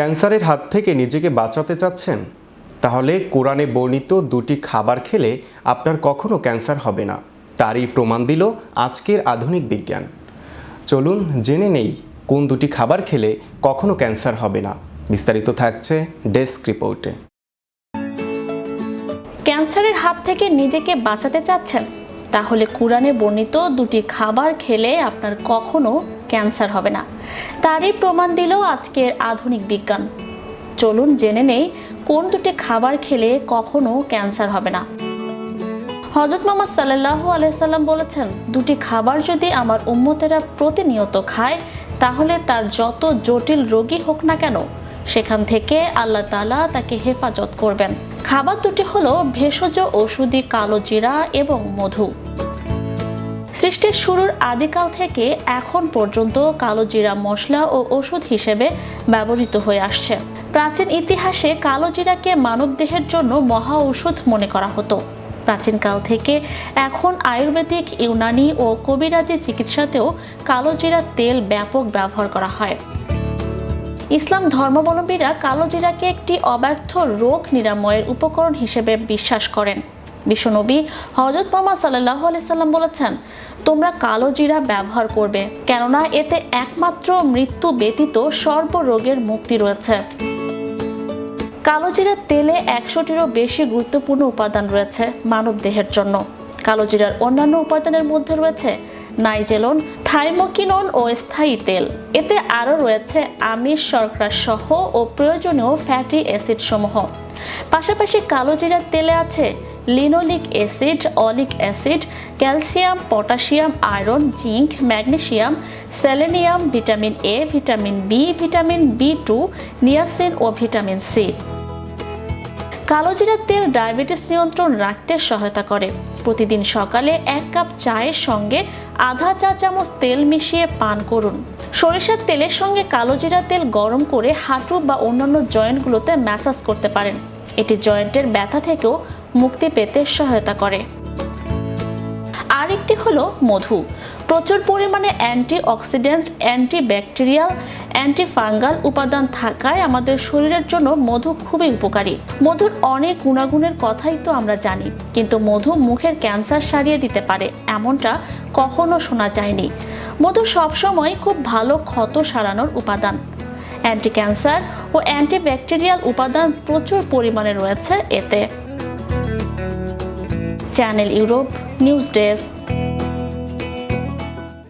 ক্যান্সারের হাত থেকে নিজেকে বাঁচাতে চাচ্ছেন? তাহলে কোরআনে বর্ণিত দুটি খাবার খেলে আপনার কখনো ক্যান্সার হবে না। তারই প্রমাণ দিল আজকের আধুনিক বিজ্ঞান। চলুন জেনে নেই কোন দুটি খাবার খেলে কখনো ক্যান্সার হবে না। বিস্তারিত থাকছে ডেস্ক রিপোর্টে। ক্যান্সারের হাত থেকে নিজেকে বাঁচাতে চাচ্ছেন? তাহলে কোরআনে বর্ণিত দুটি খাবার খেলে আপনার কখনো ক্যান্সার হবে না। তারই প্রমাণ দিল আজকের আধুনিক বিজ্ঞান। চলুন জেনে নেই, কোন দুটি খাবার খেলে কখনো ক্যান্সার হবে না। হজরত মোহাম্মদ সাল্লাহ আলাইসাল্লাম বলেছেন, দুটি খাবার যদি আমার উম্মতেরা প্রতিনিয়ত খায়, তাহলে তার যত জটিল রোগী হোক না কেন, সেখান থেকে আল্লাহ তালা তাকে হেফাজত করবেন। খাবার দুটি হলো ভেষজ, ওষুধি, কালো জিরা এবং মধু। সৃষ্টির শুরুর আদিকাল থেকে এখন পর্যন্ত কালো জিরা মশলা ও ওষুধ হিসেবে ব্যবহৃত হয়ে আসছে। প্রাচীন ইতিহাসে কালো জিরাকে মানবদেহের জন্য মহা ঔষধ মনে করা হতো। প্রাচীনকাল থেকে এখন আয়ুর্বেদিক, ইউনানি ও কবিরাজি চিকিৎসাতেও কালো জিরা তেল ব্যাপক ব্যবহার করা হয়। ইসলাম ধর্মাবলম্বীরা কালো জিরাকে একটি অব্যর্থ রোগ নিরাময়ের উপকরণ হিসেবে বিশ্বাস করেন। বিশ্বনবী হজরত মোহাম্মদ সাল্লাহ সাল্লাম বলেছেন, তোমরা কালো জিরা ব্যবহার করবে, কেননা এতে একমাত্র মৃত্যু ব্যতীত সর্বরোগের মুক্তি রয়েছে। কালো জিরার তেলে একশোটিরও বেশি গুরুত্বপূর্ণ উপাদান রয়েছে মানব দেহের জন্য। কালো জিরার অন্যান্য উপাদানের মধ্যে রয়েছে নাইজেলন, থাইমোকিনন ও স্থায়ী তেল। এতে আরও রয়েছে আমিষ শর্করা সহ ও প্রয়োজনীয় ফ্যাটি অ্যাসিড সমূহ পাশাপাশি কালো জিরার তেলে আছে linoleic acid, oleic acid, calcium, potassium, iron, zinc, magnesium, selenium, vitamin A, vitamin B vitamin B two, niacin O vitamin C. কালোজিরার তেল ডায়াবেটিস নিয়ন্ত্রণ রাখতে সহায়তা করে। প্রতিদিন সকালে এক কাপ চায়ের সঙ্গে আধা চা চামচ তেল মিশিয়ে পান করুন। সরিষার তেলের সঙ্গে কালোজিরা তেল গরম করে হাঁটু বা অন্যান্য জয়েন্টগুলোতে ম্যাসাজ করতে পারেন। এটি জয়েন্টের ব্যথা থেকেও মুক্তি পেতে সহায়তা করে। আরেকটি হলো মধু। প্রচুর পরিমাণে antioxidant antibacterial antifungal উপাদান থাকায় আমাদের শরীরের জন্য মধু খুবই উপকারী। মধুর অনেক গুণাগুণের কথাই তো আমরা জানি, কিন্তু মধু মুখের ক্যান্সার সারিয়ে দিতে পারে, এমনটা কখনো শোনা যায়নি। মধু সবসময় খুব ভালো ক্ষত সারানোর উপাদান। অ্যান্টি ক্যান্সার ও অ্যান্টি ব্যাকটেরিয়াল উপাদান প্রচুর পরিমাণে রয়েছে এতে। Channel Europe news desk